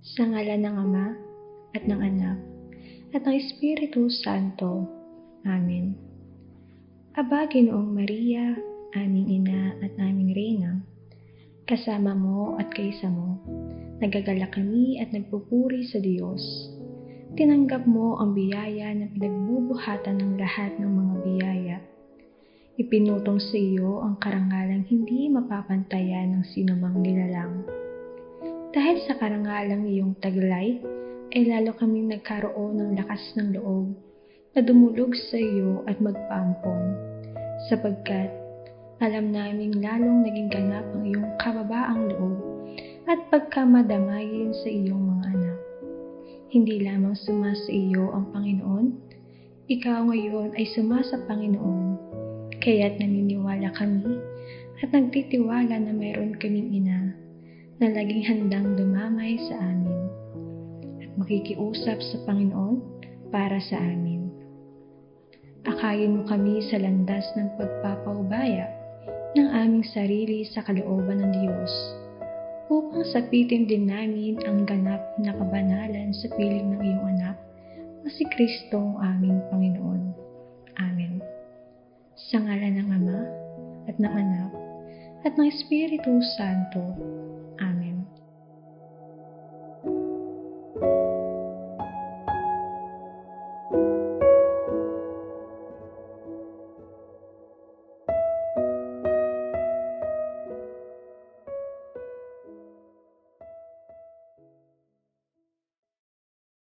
Sa ngala ng Ama, at ng Anak, at ng Espiritu Santo. Amen. Aba, Ginoong Maria, aming Ina at aming Reyna, kasama mo at kaysa mo, nagagalak kami at nagpupuri sa Diyos. Tinanggap mo ang biyaya na pinagbubuhatan ng lahat ng mga biyaya. Ipinutong sa iyo ang karangalang hindi mapapantayan ng sinumang nilalang. Dahil sa karangalang iyong taglay, ay lalo kaming nagkaroon ng lakas ng loob na dumulog sa iyo at magpaampon, sapagkat alam naming lalong naging ganap ang iyong kababaang loob at pagkamadamayin sa iyong mga anak. Hindi lamang suma sa iyo ang Panginoon, ikaw ngayon ay suma sa Panginoon, kaya't naniniwala kami at nagtitiwala na mayroon kaming ina na laging handang dumamay sa amin at makikiusap sa Panginoon para sa amin. Akayin mo kami sa landas ng pagpapaubaya ng aming sarili sa kalooban ng Diyos upang sapitin din namin ang ganap na kabanalan sa piling ng iyong anak na si Kristo aming Panginoon. Amen. Sa ngala ng Ama at ng Anak at ng Espiritu Santo.